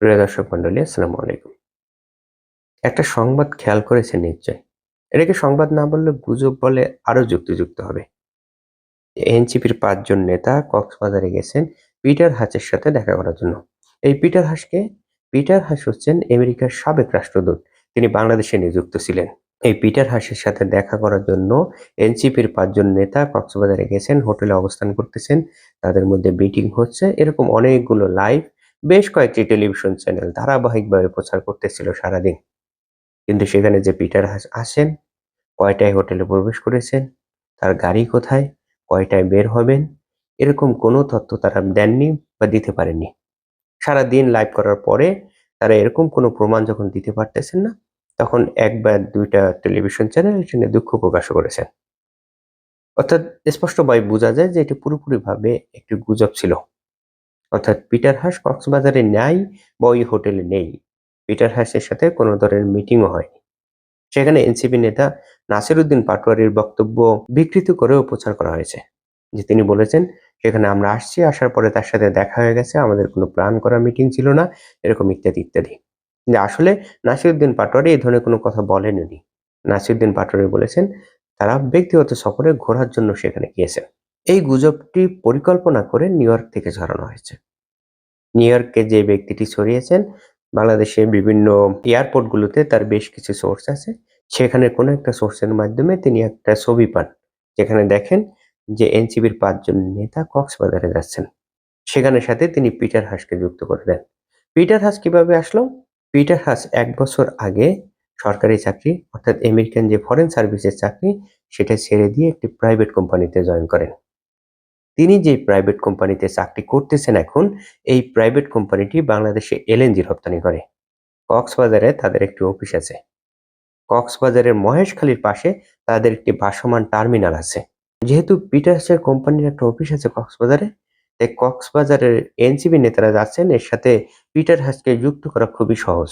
প্রিয় দর্শক মন্ডলী আসসালামু আলাইকুম। একটা সংবাদ খেয়াল করেছেন নিশ্চয়? এটাকে সংবাদ না বললে গুজব বলে আরও যুক্তিযুক্ত হবে। এনসিপির পাঁচজন নেতা কক্সবাজারে গেছেন পিটার হাসের সাথে দেখা করার জন্য। এই পিটার হাসকে, পিটার হাস হচ্ছেন আমেরিকার সাবেক রাষ্ট্রদূত। তিনি বাংলাদেশে নিযুক্ত ছিলেন। এই পিটার হাসের সাথে দেখা করার জন্য এনসিপির পাঁচজন নেতা কক্সবাজারে গেছেন, হোটেলে অবস্থান করতেছেন। তাদের মধ্যে মিটিং হচ্ছে। এরকম অনেকগুলো লাইভ বেশ কয়েকটি টেলিভিশন চ্যানেল ধারাবাহিকভাবে প্রচার করতেছিল সারাদিন। কিন্তু সেখানে যে পিটার হাস আসেন, কয়টায় হোটেলে প্রবেশ করেছেন, তার গাড়ি কোথায়, কয়টায় বের হবেন, এরকম কোনো তথ্য তারা দেননি বা দিতে পারেননি। সারাদিন লাইভ করার পরে তারা এরকম কোনো প্রমাণ যখন দিতে পারতেছেন না, তখন এক বা দুইটা টেলিভিশন চ্যানেল এটা নিয়ে দুঃখ প্রকাশ করেছেন। অর্থাৎ স্পষ্টভাবে বোঝা যায় যে এটি পুরোপুরিভাবে একটি গুজব ছিল। অর্থাৎ পিটার হাস কক্সবাজারে নাই বা ওই হোটেলে নেই। পিটার হাসের সাথে কোনো ধরনের মিটিংও হয়নি। সেখানে এনসিপি নেতা নাসিরুদ্দিন পাটোয়ারির বক্তব্য বিকৃত করেও প্রচার করা হয়েছে, যে তিনি বলেছেন, সেখানে আমরা আসছি, আসার পরে তার সাথে দেখা হয়ে গেছে, আমাদের কোনো প্ল্যান করা মিটিং ছিল না, এরকম ইত্যাদি ইত্যাদি। যে আসলে নাসিরুদ্দিন পাটোয়ারি এই ধরনের কোনো কথা বলেননি। নাসিরুদ্দিন পাটোয়ারি বলেছেন, তারা ব্যক্তিগত সফরে ঘোরার জন্য সেখানে গিয়েছেন। এই গুজবটি পরিকল্পনা করে নিউ ইয়র্ক থেকে ছড়ানো হয়েছে। নিউ ইয়র্কে যে ব্যক্তিটি ছড়িয়েছেন, বাংলাদেশের বিভিন্ন এয়ারপোর্টগুলোতে তার বেশ কিছু সোর্স আছে। সেখানে কোনো একটা সোর্সের মাধ্যমে তিনি একটা ছবি পান, যেখানে দেখেন যে এনসিবির পাঁচজন নেতা কক্সবাজারে যাচ্ছেন। সেখানে সাথে তিনি পিটার হাসকে যুক্ত করে দেন। পিটার হাস কীভাবে আসলো? পিটার হাস এক বছর আগে সরকারি চাকরি, অর্থাৎ আমেরিকান যে ফরেন সার্ভিসের চাকরি, সেটা ছেড়ে দিয়ে একটি প্রাইভেট কোম্পানিতে জয়েন করেন। তিনি যে প্রাইভেট কোম্পানিতে চাকরি করতেছেন এখন, এই প্রাইভেট কোম্পানিটি বাংলাদেশে এলএনজি রপ্তানি করে। কক্সবাজারে তাদের একটি অফিস আছে। কক্সবাজারের মহেশখালীর পাশে তাদের একটি ভাসমান টার্মিনাল আছে। যেহেতু পিটার্সের কোম্পানির একটা অফিস আছে কক্সবাজারে, তাই কক্সবাজারের এনসিবি নেতারা যাচ্ছেন, এর সাথে পিটার হাসকে যুক্ত করা খুবই সহজ।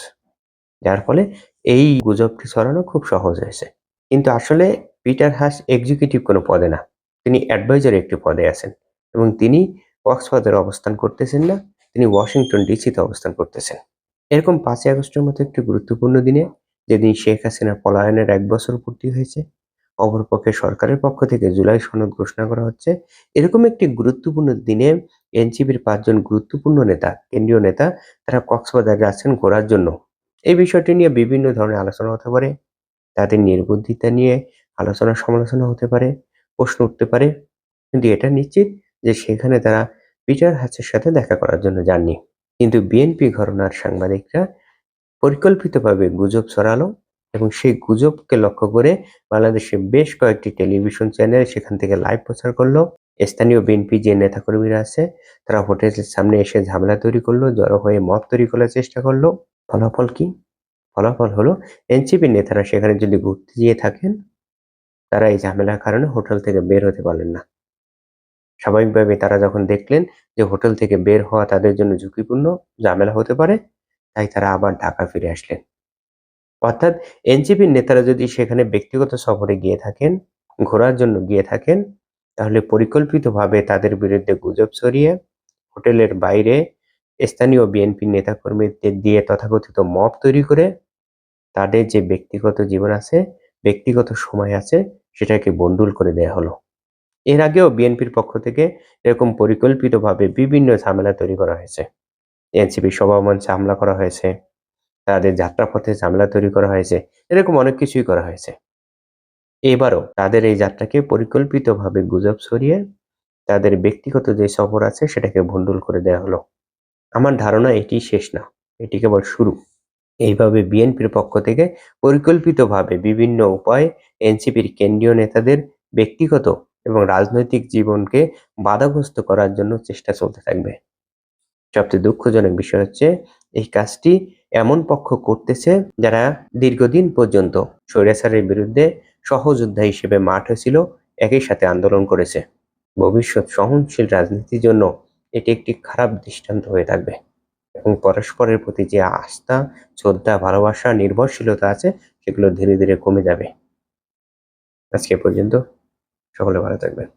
যার ফলে এই গুজবটি ছড়ানো খুব সহজ হয়েছে। কিন্তু আসলে পিটার হাস এক্সিকিউটিভ কোনো পদে না। তিনি অ্যাডভাইজারি একটি পদে আছেন এবং তিনি কক্সবাজারে অবস্থান করতেছেন না, তিনি ওয়াশিংটন ডিসিতে অবস্থান করতেছেন। এরকম পাঁচই আগস্টের মতো একটি গুরুত্বপূর্ণ দিনে যেদিন শেখ হাসিনার পলায়নের এক বছর পূর্তি হয়েছে, অপরপক্ষে সরকারের পক্ষ থেকে জুলাই সনদ ঘোষণা করা হচ্ছে, এরকম একটি গুরুত্বপূর্ণ দিনে এনসিপির পাঁচজন গুরুত্বপূর্ণ নেতা, কেন্দ্রীয় নেতা, তারা কক্সবাজারে আছেন ঘোরার জন্য। এই বিষয়টি নিয়ে বিভিন্ন ধরনের আলোচনা হতে পারে, তাদের নির্বুদ্ধিতা নিয়ে আলোচনা সমালোচনা হতে পারে প্রশ্ন উঠতে পারে। কিন্তু এটা নিশ্চিত যে সেখানে তারা পিটার হাসের সাথে দেখা করার জন্য যাননি। কিন্তু বিএনপি ঘটনার সাংবাদিকরা পরিকল্পিতভাবে গুজব ছড়ালো এবং সেই গুজবকে লক্ষ্য করে বাংলাদেশে বেশ কয়েকটি টেলিভিশন চ্যানেল সেখান থেকে লাইভ প্রচার করল। স্থানীয় বিএনপি যে নেতাকর্মীরা আছে, তারা হোটেলের সামনে এসে ঝামেলা তৈরি করল, জড়ো হয়ে মত তৈরি করার চেষ্টা করল। ফলাফল কি? ফলাফল হলো এনসিপি নেতারা সেখানে যদি ঘুরতে গিয়ে থাকেন তারা এই ঝামেলার কারণে হোটেল থেকে বের হতে পারলেন না। স্বাভাবিকভাবে তারা যখন দেখলেন যে হোটেল থেকে বের হওয়া তাদের জন্য ঝুঁকিপূর্ণ, ঝামেলা হতে পারে, তাই তারা আবার ঢাকা ফিরে আসলেন। অর্থাৎ এনসিপির নেতারা যদি সেখানে ব্যক্তিগত সফরে গিয়ে থাকেন, ঘোরার জন্য গিয়ে থাকেন, তাহলে পরিকল্পিতভাবে তাদের বিরুদ্ধে গুজব ছড়িয়ে, হোটেলের বাইরে স্থানীয় বিএনপি নেতাকর্মীদের দিয়ে তথাকথিত মব তৈরি করে, তাদের যে ব্যক্তিগত জীবন আছে ব্যক্তিগত সময় আছে, সেটাকে বন্ডুল করে দেয়া হলো। এর আগেও বিএনপির পক্ষ থেকে এরকম পরিকল্পিতভাবে বিভিন্ন ঝামেলা তৈরি করা হয়েছে। এনসিপি সভামঞ্চে হামলা করা হয়েছে, তাদের যাত্রাপথে ঝামেলা তৈরি করা হয়েছে, এরকম অনেক কিছুই করা হয়েছে। এবারও তাদের এই যাত্রাকে পরিকল্পিতভাবে গুজব ছড়িয়ে তাদের ব্যক্তিগত যে সফর আছে, সেটাকে ভণ্ডুল করে দেওয়া হলো। আমার ধারণা এটি শেষ না, এটি কেবল শুরু। এইভাবে বিএনপির পক্ষ থেকে পরিকল্পিতভাবে বিভিন্ন উপায়ে এনসিপির কেন্দ্রীয় নেতাদের ব্যক্তিগত এবং রাজনৈতিক জীবনকে বাধাগ্রস্ত করার জন্য চেষ্টা চলতে থাকবে। সবচেয়ে দুঃখজনক বিষয় হচ্ছে, এই কাজটি এমন পক্ষ করতেছে যারা দীর্ঘদিন পর্যন্ত স্বৈরাচারের বিরুদ্ধে সহযোদ্ধা হিসেবে মাঠ হয়েছিল, একই সাথে আন্দোলন করেছে। ভবিষ্যৎ সহনশীল রাজনীতির জন্য এটি একটি খারাপ দৃষ্টান্ত হয়ে থাকবে। এবং পরস্পরের প্রতি যে আস্থা, শ্রদ্ধা, ভালোবাসা, নির্ভরশীলতা আছে, সেগুলো ধীরে ধীরে কমে যাবে। আজকে পর্যন্ত। সকলে ভালো থাকবেন।